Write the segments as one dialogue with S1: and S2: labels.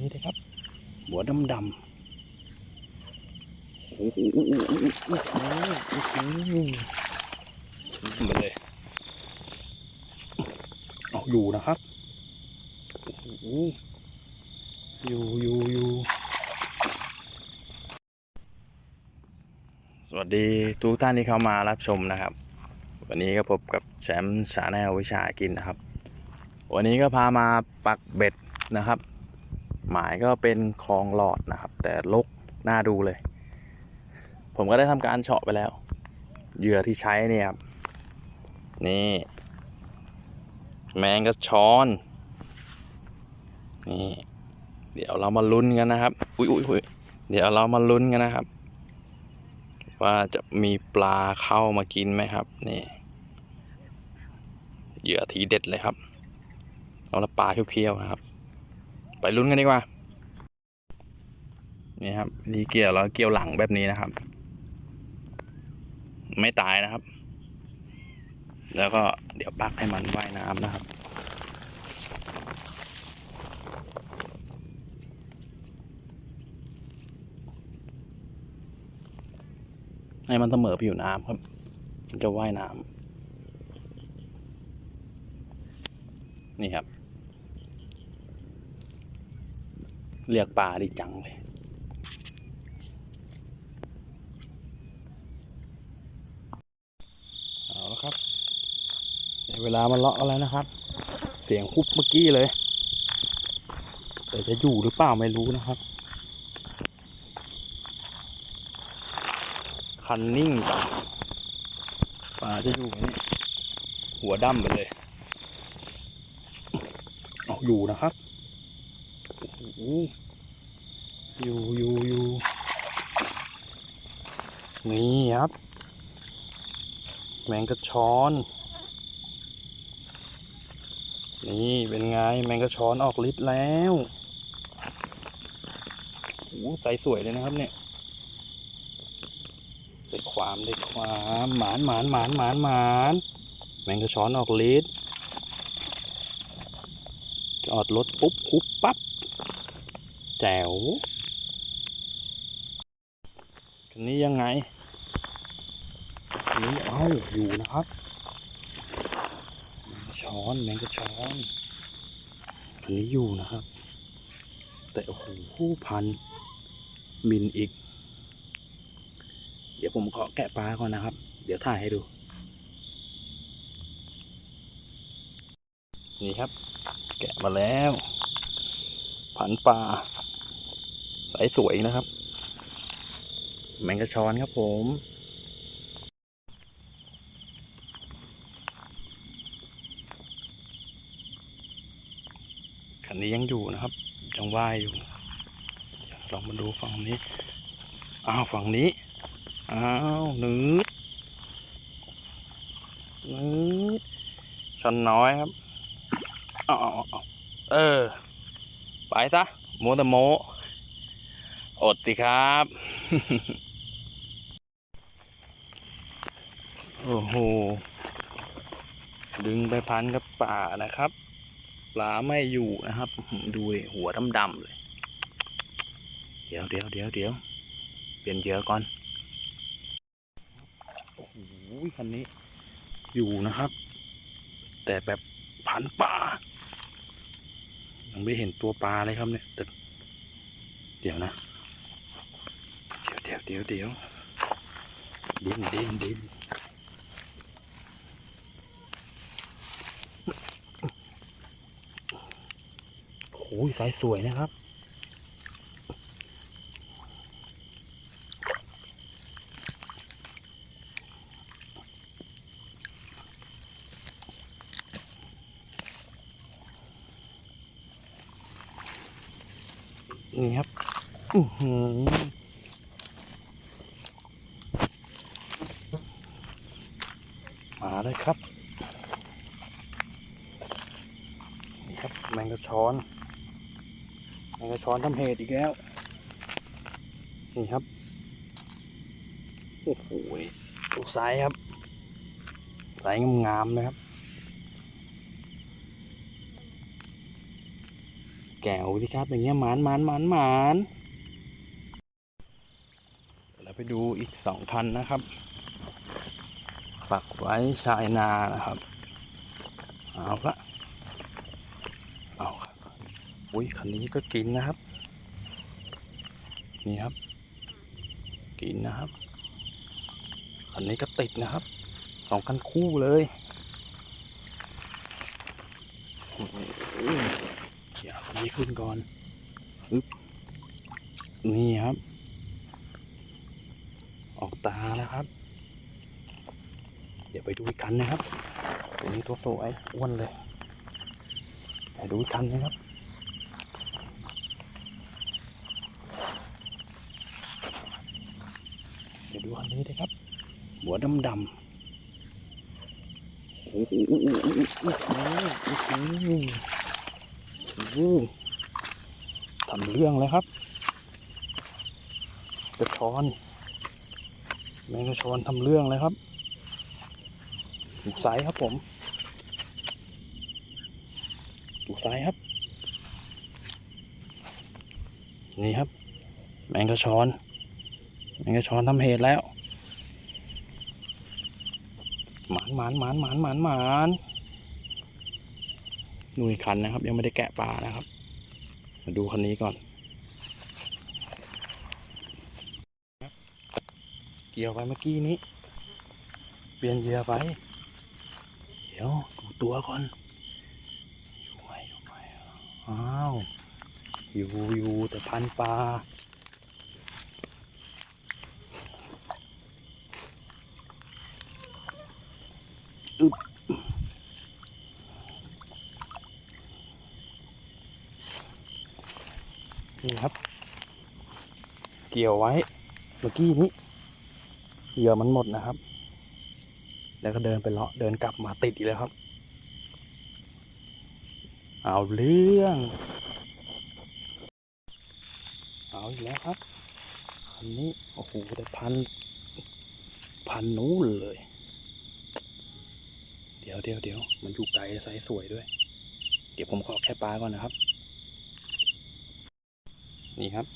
S1: นี้เลยครับ หัวดำดำๆโอ้โหโอ้โหโอ้โหโอ้โหโอ้โหมาเลยเอาอยู่นะครับโอ้โหอยู่อยู่อยู่สวัสดีทุกท่านที่เข้ามารับชมนะครับ วันนี้ก็พบกับแชมป์ชาแนลวิชากินนะครับ วันนี้ก็พามาปักเบ็ดนะครับ หมายก็เป็นคลองหลอดนะครับ แต่ลกน่าดูเลย ผมก็ได้ทำการเฉาะไปแล้ว เหยื่อที่ใช้เนี่ยครับ นี่ แมงกระชอน นี่ เดี๋ยวเรามาลุ้นกันนะครับ อุ้ยอุ้ยอุ้ยเดี๋ยวเรามาลุ้นกันนะครับ ว่าจะมีปลาเข้ามากินไหมครับ นี่เหยื่อทีเด็ดเลยครับ เอาละปลาเคี้ยวๆนะครับ ไปลุ้นกันดีกว่า นี่ครับนี่เกี่ยวแล้วเกี่ยวหลังแบบนี้นะครับ ไม่ตายนะครับ แล้วก็เดี๋ยวปักให้มันว่ายน้ำนะครับให้มันเสมอผิวน้ำครับมันจะว่ายน้ำนี่ครับ เรียกปลาดีจังเลย เอาละครับเวลามาเลาะแล้วนะครับ เสียงคุบเมื่อกี้เลย แต่จะอยู่หรือเปล่าไม่รู้นะครับ คันนิ่งจังปลาจะอยู่นี่หัวดำไปเลย เอาอยู่นะครับ อยู่อยู่อยู่นี่ครับ แมงกระชอน นี่เป็นไงแมงกระชอนออกฤทธิ์แล้วโอ้โหใสสวยเลยนะครับเนี่ยได้ความได้ความหมานหมานหมานหมานหมานแมงกระชอนออกฤทธิ์จอดรถปุ๊บคุบปั๊บ แจ๋วคันนี้ยังไงนี้เอ้าอยู่นะครับช้อนแมงกะช้อนอันนี้อยู่นะครับ แต่โอ้โหพันมินอีก เดี๋ยวผมขอแกะปลาก่อนนะครับ เดี๋ยวถ่ายให้ดู นี่ครับ แกะมาแล้ว พันปลา สายสวยนะครับ แมงกระชอนครับผมคันนี้ยังอยู่นะครับยังว่ายอยู่ลองมาดูฝั่งนี้ อ้าวฝั่งนี้ อ้าวหนืดหนืดชนน้อยครับอ้าวอ้าวอ้าวเออ ไปซะโมแตะโม อดสิครับ โอ้โห ดึงไปพันกับป่านะครับ ปลาไม่อยู่นะครับ ดูหัวดำๆเลย เดี๋ยวเดี๋ยวเดี๋ยวเดี๋ยวเปลี่ยนเหยื่อก่อน โอ้โหคันนี้ อยู่นะครับ แต่แบบพันป่า ยังไม่เห็นตัวปลาเลยครับเนี่ยแต่เดี๋ยวนะ ดี๋ยวเดี๋ยวเดี๋ยวเดี๋ยวดิ้นดินดินโอ้ยสายสวยนะครับ นี่ครับ อือหือ มาเลยครับ นี่ครับแมงกระชอนแมงกระชอนทำเหตุอีกแล้ว นี่ครับ โอ้โหดูไซส์ครับไซส์งามๆนะครับ แก้วสิครับอย่างเงี้ยหมานหมานหมานหมานเราไปดูอีกสองคันนะครับ ปักไว้ชายนานะครับ เอาละเอาครับอุ้ยคันนี้ก็กินนะครับ นี่ครับ กินนะครับคันนี้ก็ติดนะครับสองคันคู่เลยอืมเดี๋ยวคันนี้ขึ้นก่อนอึ๊บนี่ครับ ออกตานะครับ เดี๋ยวไปดูอีกคันนะครับตัวนี้ตัวสวยอ้อ้วนเลยไปดูอีกคันนะครับเดี๋ยวดูคันนี้นะครับ หัวดำดำโอ้โหโอ้โหโอ้โหโอ้โหทำเรื่องเลยครับกระชอนแมงกระชอนทำเรื่องเลยครับ ดูซ้ายครับผมดูซ้ายครับ นี่ครับ แมงกระชอน แมงกระชอนทำเหตุแล้ว หมานหมานหมานหมานหมานหมานหน่ยคันนะครับ ยังไม่ได้แกะปลานะครับ มาดูคันนี้ก่อน เกี่ยวไปเมื่อกี้นี้ เปลี่ยนเหยื่อไป ดี๋ยวดูตัวก่อน อยู่ไหมอยู่ไหมอ้าวอยู่อยู่แต่พันปลานี่ครับ เกี่ยวไว้ เมื่อกี้นี้เหยื่อมันหมดนะครับ แล้วก็เดินไปเลาะเดินกลับมาติดอีกแล้วครับ เอาเรื่อง เอาอีกแล้วครับอันนี้โอ้โหแต่พันพันนู้นเลย เดี๋ยวเดี๋ยวเดี๋ยวมันอยู่ไกลไซส์สวยด้วย เดี๋ยวผมขอแค่ปลาก่อนนะครับ นี่ครับ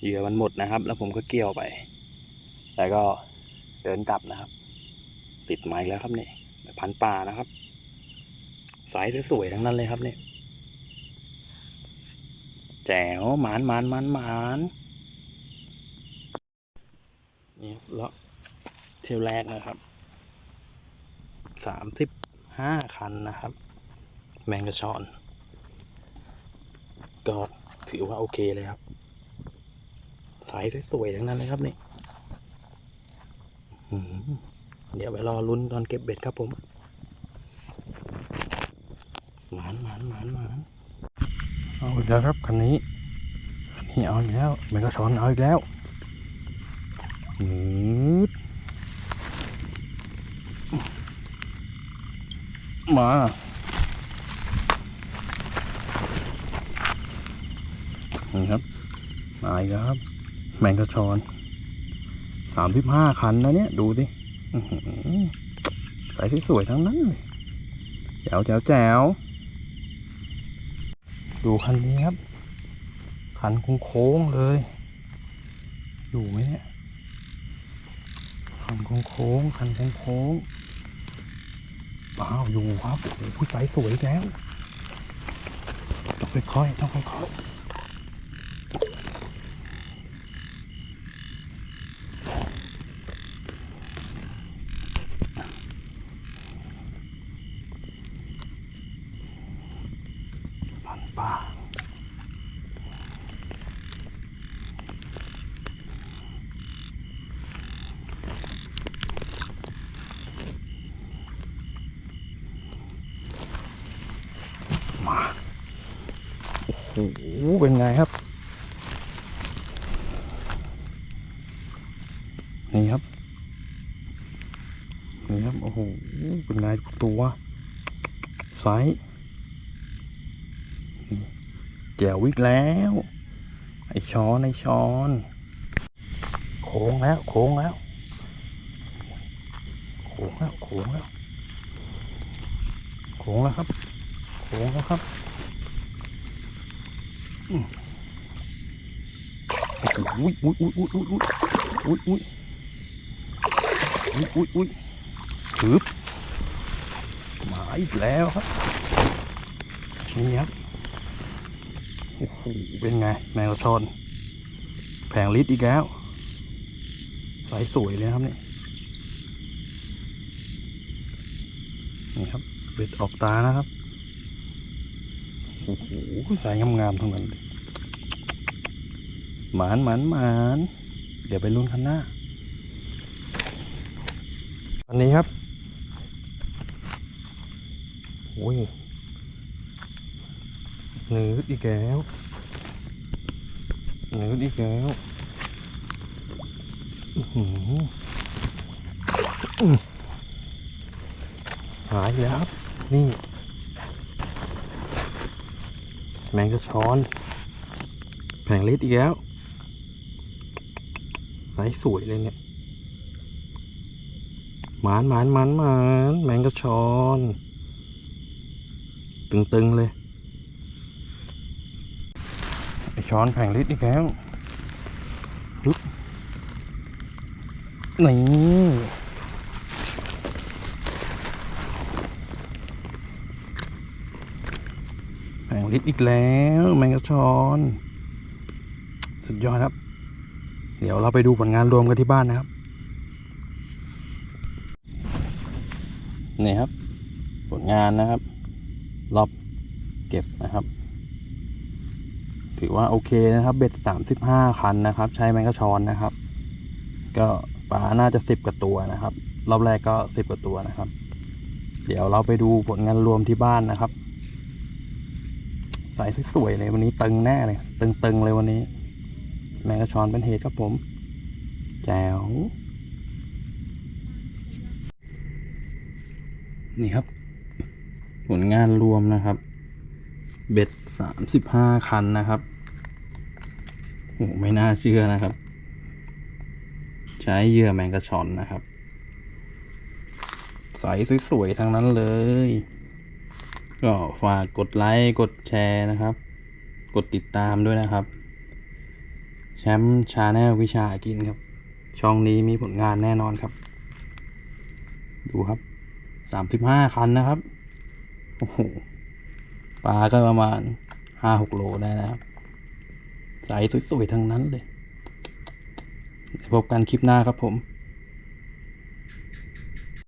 S1: เหยื่อมันหมดนะครับ แล้วผมก็เกี่ยวไปแล้วก็ เดินกลับนะครับ ติดไม้แล้วครับเนี่ยพันป่านะครับ สายสวยๆทั้งนั้นเลยครับเนี่ยแจ๋วหมานหมานหมานหมานนี่แล้วเที่ยวแรกนะครับสามสิบห้าคันนะครับ แมงกะชอน ก็ถือว่าโอเคเลยครับ สายสวยๆทั้งนั้นเลยครับนี่อื้อหือ เดี๋ยวไปรอลุ้นตอนเก็บเบ็ดครับผมหมานหมานหมานหมานเอาอีกแล้วครับคันนี้คันนี้เอาอีกแล้วแมงกะชอนเอาอีกแล้วหืดมานี่ครับมาอีกแล้วครับแมงกะชอน สามสิบห้าคันนะเนี่ย ดูสิสายสวยๆทั้งนั้นเลยแจ๋วแจ๋วแจ๋วดูคันนี้ครับ คันโค้งเลย อยู่ไหมเนี่ย คันโค้งคันโค้งๆอ้าวอยู่ครับผู้สายสวยแล้ว ต้องค่อยๆต้องค่อยๆ พันป่ามาโอ้โห เป็นไงครับ นี่ครับ นี่ครับ โอ้โห เป็นไงตัวไซส์แจววิกแล้ว ไอช้อน ไอช้อน โค้งแล้ว โค้งแล้ว โค้งแล้ว โค้งแล้ว โค้งแล้วครับ โค้งแล้วครับ อุ้ยอุ้ยอุ้ยอุ้ยอุ้ยอุ้ยอุ้ยอุ้ยอุ้ยอุ้ยถืบมาอีกแล้วครับนี่ครับโอ้โหเป็นไงแมวชนแผงลิตอีกแล้วสายสวยเลยครับเนี่ยนี่ครับเบ็ดออกตานะครับ โอ้โหสายงามๆทั้งนั้นเลยหมานหมานหมานเดี๋ยวไปลุ้นคันหน้า อันนี้ครับโอ้ยเนื้ออีกแล้วเนื้ออีกแล้วอื้อหืออื้อหายแล้วครับนี่ แมงกระชอน แผงลิตอีกแล้วไซส์สวยเลยเนี่ยหมานหมานหมานหมานแมงกระชอน ตึงๆเลยไอช้อนแผงลิตอีกแล้วปึ๊บนี่แผง ลิตรอีกแล้วแมงกระชอน สุดยอดครับ เดี๋ยวเราไปดูผลงานรวมกันที่บ้านนะครับนี่ครับ ผลงานนะครับ รอบเก็บนะครับ ถือว่าโอเคนะครับ เบ็ดสามสิบห้าคันนะครับ ใช้แมงกะชอนนะครับ ก็ปลาน่าจะสิบกว่าตัวนะครับ รอบแรกก็สิบกว่าตัวนะครับ เดี๋ยวเราไปดูผลงานรวมที่บ้านนะครับ ใส่สวยๆเลยวันนี้ตึงแน่เลย ตึงๆเลยวันนี้ แมงกะชอนเป็นเหตุครับผม แจ๋ว นี่ครับ ผลงานรวมนะครับ เบ็ดสามสิบห้าคันนะครับโอ้ไม่น่าเชื่อนะครับ ใช้เหยื่อแมงกระชอนนะครับ ใสสวยๆทั้งนั้นเลย ก็ฝากกดไลค์กดแชร์นะครับ กดติดตามด้วยนะครับ แชมป์ชาแนลวิชากินครับ ช่องนี้มีผลงานแน่นอนครับ ดูครับสามสิบห้าคันนะครับ โอ้โห ปลาก็ประมาณห้าหกโลได้นะครับใสสวยๆทั้งนั้นเลยพบกันคลิปหน้าครับผม